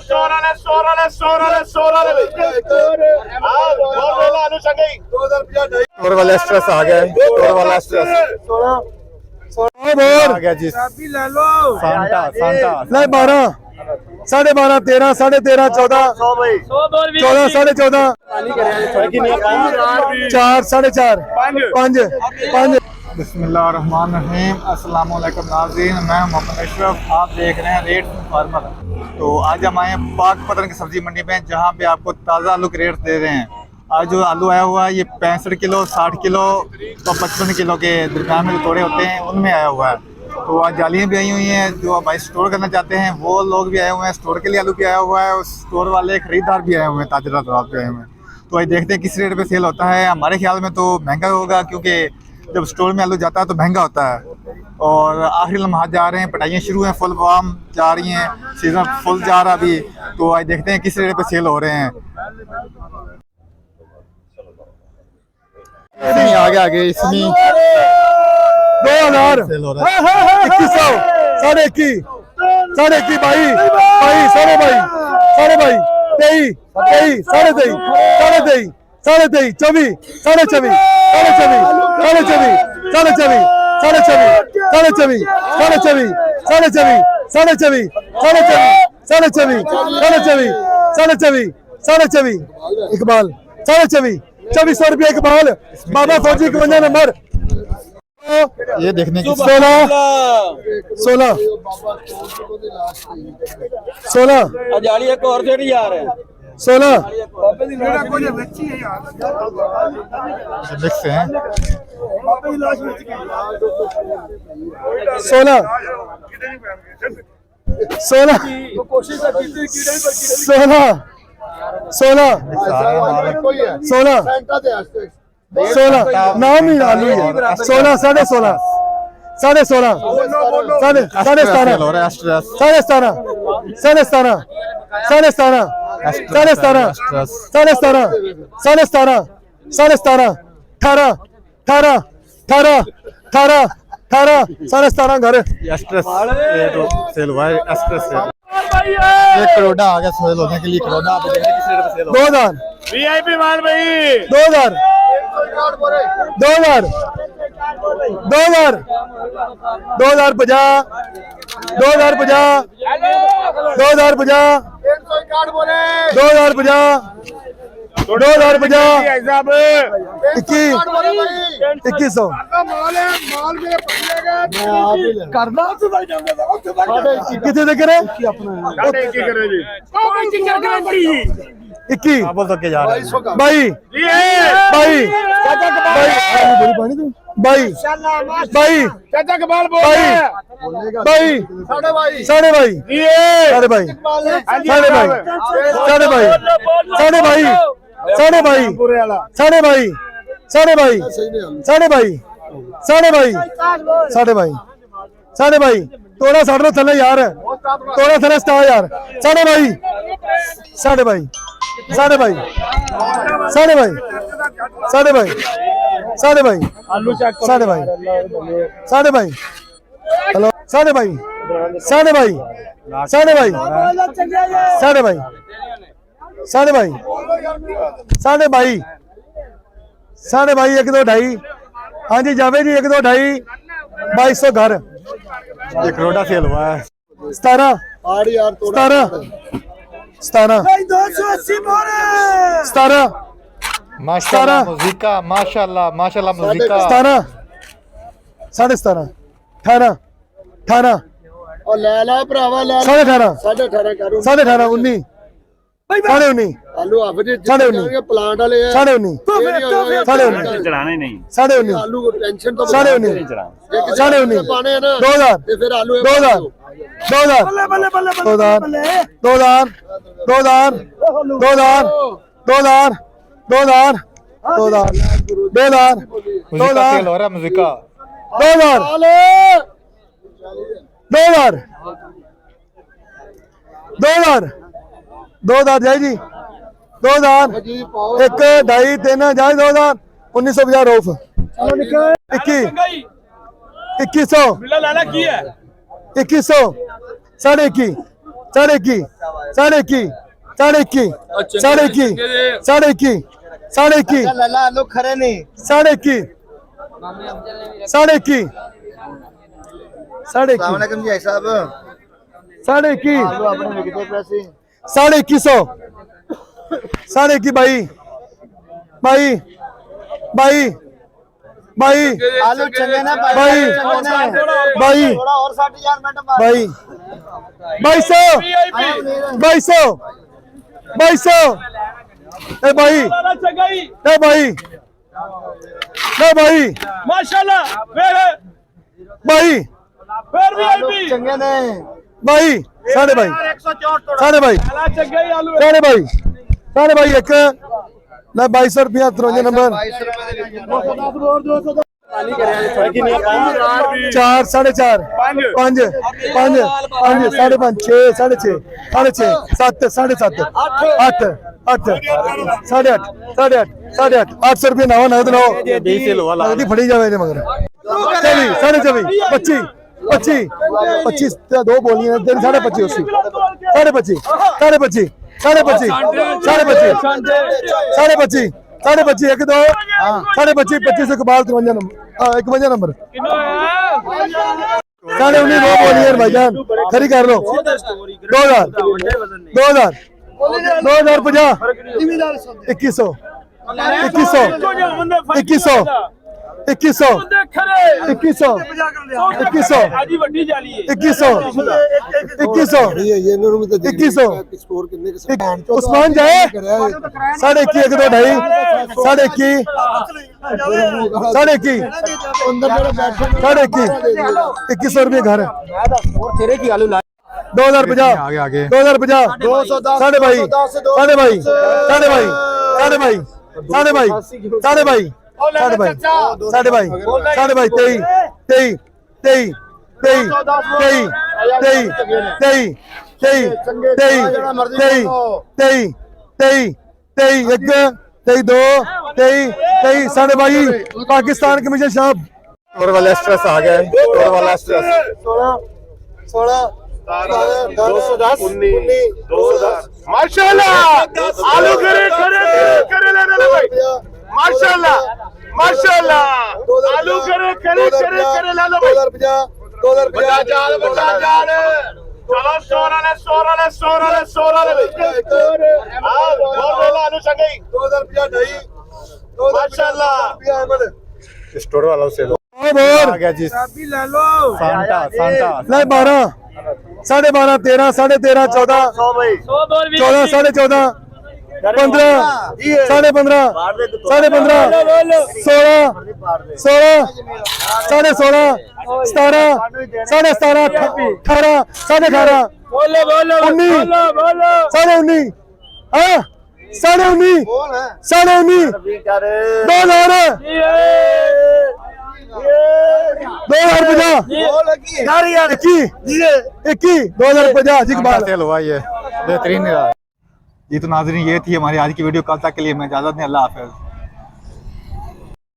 ਸੋਰਾਲੇ ਸੋਰਾਲੇ ਸੋਰਾਲੇ ਸੋਰਾਲੇ ਵਿੱਚ ਆ ਗੋਰਵੇਲਾ ਨੂੰ ਸੰਗਈ 2050 और वाला स्ट्रेस आ गया है और वाला स्ट्रेस आ गया जी सांता सांता ले बारह साढ़े बारह तेरह साढ़े तेरह चौदह चौदह साढ़े चौदह चार साढ़े चार पांच पांच بسم اللہ الرحمن الرحیم السلام علیکم ناظرین میں محمد اشرف آپ دیکھ رہے ہیں ریٹ فارمر تو آج ہم آئے ہیں پاک پتن کی سبزی منڈی میں، جہاں پہ آپ کو تازہ آلو کے ریٹ دے رہے ہیں۔ آج جو آلو آیا ہوا ہے، یہ پینسٹھ کلو، ساٹھ کلو اور پچپن کلو کے درمیان میں جو توڑے ہوتے ہیں، ان میں آیا ہوا ہے۔ تو آج جالیاں بھی آئی ہوئی ہیں، جو بھائی سٹور کرنا چاہتے ہیں، وہ لوگ بھی آئے ہوئے ہیں۔ سٹور کے لیے آلو بھی آیا ہوا ہے، اور سٹور والے خریدار بھی آئے ہوئے ہیں، تاجرات بھی آئے ہوئے ہیں۔ تو آج دیکھتے ہیں کس ریٹ پہ سیل ہوتا ہے۔ ہمارے خیال میں تو مہنگا ہوگا، کیونکہ جب سٹور میں آلو جاتا ہے تو مہنگا ہوتا ہے۔ اور آخری لمحات جا رہے ہیں پٹائیاں شروع ہیں فل فارم جا رہی ہیں۔ سیزن فل جا رہا بھی تو آج دیکھتے ہیں کس ریٹ پہ سیل ہو رہے ہیں۔ آگے آگے اس میں دو ہزار اکیس سو۔ ساڑھے اکی ساڑھے اکی بھائی۔ بھائی، ساڑھے بھائی۔ ساڑھے بھائی۔ تئی تئی ساڑھے تئی ساڑھے تئی সাড়ে তেইশ চবি সাড়ে চবি সাড়ে চবি সাড়ে চবি সাড়ে চবি সাড়ে চবি সাড়ে চবি সাড়ে চবি সাড়ে চবি সাড়ে চবি সাড়ে চবি সাড়ে চবি সাড়ে চবি साढ़े चौबी साढ़े चौबी इकबाल साढ़े चौबी चौबीस सौ रुपया इकबाल बाबा फौजी इकवंजा नंबर ये देखने की सोलह सोलह सोलह एक और यार है सोलह मिक्स हैं सोलह सोलह सोलह सोलह सोलह सोलह नाम ही आलू है सोलह साढ़े सोलह साढ़े सोलह साढ़े साढ़े सेल सतारह हो रहा है स्ट्रेस साढ़े सतारह साढ़े सतारह ساڑھے ستارہ ساڑھے ستارہ ساڑھے ستارہ ساڑھے ستارہ اٹھارہ اٹھارہ اٹھارہ اٹھارہ اٹھارہ ساڑھے ستارہ گھر۔ ایک کروڑا آ گیا سیل ہونے کے لیے کروڑا آپ دیکھیں کس سیل ہو دو ہزار۔ وی آئی پی مال بھائی۔ دو ہزار۔ دو ہزار۔ دو ہزار۔ دو ہزار پجا دو ہزار پجا دو ہزار پجا 2050 2050 ਸਾਹਿਬ? 21 2100 ਮਾਲ ਹੈ ਮਾਲ ਮੇਰੇ ਪੱਲੇ ਗਏ ਕਰਦਾ ਉੱਥੇ ਦਾ ਜਾਂਦਾ ਤਾ, ਉੱਥੇ ਦਾ ਜਾਂਦਾ। ਕਿੱਥੇ ਤੱਕ ਰੇ ਸਾਡੇ ਕੀ ਕਰੇ ਜੀ। ਉਹ ਕੋਈ ਚਿੰਗਰ ਕਰਾਂ। ਬੜੀ ਜੀ 21 ਬਾਈ। ਬਾਈ ਬਾਈ। ਚਾਚਾ ਕਬਾਈ ਬੋਲੀ ਪਾਣੀ ਤੂੰ। ਬਾਈ ਬਾਈ ਚਾਚਾ ਕਮਾਲ ਬੋਲ ਰਿਹਾ ਬਾਈ ਸਾਡੇ ਬਾਈ ਸਾਡੇ ਬਾਈ ਸਾਡੇ ਬਾਈ ਸਾਡੇ ਬਾਈ ਸਾਡੇ ਬਾਈ ਸਾਡੇ ਬਾਈ ਸਾਡੇ ਬਾਈ ਸਾਡੇ ਬਾਈ ਸਾਡੇ ਬਾਈ ਸਾਡੇ ਬਾਈ ਸਾਡੇ ਬਾਈ ਸਾਡੇ ਬਾਈ ਸਾਡੇ ਬਾਈ ਤੋੜਾ ਸਾਡੇ ਨਾਲ ਥੱਲੇ ਯਾਰ ਤੋੜਾ ਥੱਲੇ ਸਟਾ ਯਾਰ ਸਾਡੇ ਬਾਈ ਸਾਡੇ ਬਾਈ ਸਾਡੇ ਬਾਈ ਸਾਡੇ ਬਾਈ साढ़े भाई साढ़े भाई आलू चेक साढ़े भाई साढ़े भाई हेलो साढ़े भाई साढ़े भाई साढ़े भाई साढ़े भाई साढ़े भाई साढ़े भाई साढ़े भाई एक दो ढाई हाँ जी जावे जी एक दो ढाई बाईस सौ घर ये करोड़ा फेल हुआ है सतारह सतारह सतारह सतारह ماشاء اللہ موزیکا ماشاء اللہ ماشاء اللہ موزیکا ستارہ. ساڑھے ستارہ. اٹھارہ. اٹھارہ. اور لے لا بھراوا لے ساڑھے اٹھارہ. ساڑھے اٹھارہ کرو ساڑھے اٹھارہ انی ساڑھے انی آلو آپ جی ساڑھے انی پلانٹ والے ہیں ساڑھے انی ساڑھے انی چڑھانے نہیں. ساڑھے انی آلو کو ٹینشن تو ساڑھے انی ساڑھے انی دو دار دو دار دو دار دو دار دو دار دو دار دو دار دو دار دو دار دو دار دو دار دو دار دو دار دو دار دو دار جائے جی۔ دو ایک ڈھائی تین جائے دو دار انیس سو پچاس روف۔ اکی اکیس۔ سو۔ اکیس سو۔ ساڑھے اکی۔ ساڑھے اکی۔ ساڑھے اکی۔ ساڑھے اکی۔ ساڑھے اکی۔ ساڑھے اکی۔ साढ़े इक्की लला लोग खरे नहीं साढ़े इक्की साढ़े इक्की साढ़े इक्की जी साहब साढ़े इक्की साढ़े इक्की सौ साढ़े इक्की बाई बाई बाई ਬਾਈ ਆਲੂ ਚੰਗੇ ਨਾ ਬਾਈ ਬਾਈ ਹੋਰ 60000 ਮਿੰਟ ਮਾਰ ਬਾਈ 2200 2200 2200 ए भाई ए भाई ए भाई माशाल्लाह फिर भाई फिर वीआईपी चंगे ने भाई साढ़े भाई 164 साढ़े भाई चंगे ही आलू साढ़े भाई साढ़े भाई एक ਲੈ 2200 ਰੁਪਿਆ 53 ਨੰਬਰ 4 4.5 5 5 5 5 5 6 6.5 6.5 7 7.5 8 8 8 8 8 800 ਰੁਪਏ ਨਾਵਾ ਨਗਦ ਲਾਓ ਨਗਦੀ ਫੜੀ ਜਾਵੇ ਇਹਦੇ ਮਗਰ। 24 24 25 25 25 ਤੇ ਦੋ ਬੋਲੀਆਂ ਸਾਢੇ 25 ਉਸੀ। ਸਾਢੇ 25 ਸਾਢੇ 25 ਸਾਢੇ 25 ਸਾਢੇ 25 ਸਾਢੇ 25 ਸਾਢੇ 25 ਇੱਕ ਦੋ ਸਾਢੇ 25 25 ਇਕਬਾਲ 53 ਨੰਬਰ ਹਾਂ 51 ਨੰਬਰ। ਸਾਢੇ 19 ਦੋ ਬੋਲੀਆਂ ਨੇ ਭਾਈਜਾਨ ਖਰੀ ਕਰ ਲਓ। 2000 2000 دو ہزار پجا اکیس سو اکیس سو اکیس سو اکیس سو اکیس سو اکیس سو اکیس سو اکیس سو اکیس سو عثمان جائے ساڑھے اکی ایک دو ڈھائی ساڑھے اکی ساڑھے اکی ساڑھے اکی اکیس سو روپئے گھر ہے دو ہزار پچاس دو ہزار پچاس دو سو دس ساڑھے بھائی ساڑھے بھائی ساڑھے بھائی ساڑھے بھائی ساڑھے بھائی ساڑھے بھائی ساڑھے بھائی ساڑھے بھائی ساڑھے بھائی تئی تئی تئی تئی تئی تئی تئی تئی تئی تئی تئی تئی تئی ایک تئی دو تئی تئی ساڑھے بھائی پاکستان کمیشن صاحب اور والا اسٹریس آ گیا اور والا اسٹریس سوڑا سوڑا 210 19 210 माशाल्लाह आलू करे करे करे लेने ले भाई माशाल्लाह माशाल्लाह आलू करे करे करे करे ले लो भाई 2050 बड़ा जाल बड़ा जाल चलो शोर वाले शोर वाले शोर वाले शोर वाले भाई हां बोल बोल आलू संगे 2050 ढाई माशाल्लाह स्टोर वालों से लो और आ गया जी ले लो सांता सांता ले 12 12.5 13 13.5 14 14 14.5 15 15 15 16 16 16 17 17 18 18 ਬੋਲੋ ਬੋਲੋ ਬੋਲੋ ਬੋਲੋ 19 ਹਾਂ ਸਾਢੇ 19 ਸਾਢੇ 19 2000 2000 ਰੁਪਏ की यार 21 21 2050 जी बात सेल हुआ ये बेहतरीन रहा जी तो नाजरीन ये थी हमारी आज की वीडियो कल तक के लिए मैं इजाजत नहीं अल्लाह हाफिज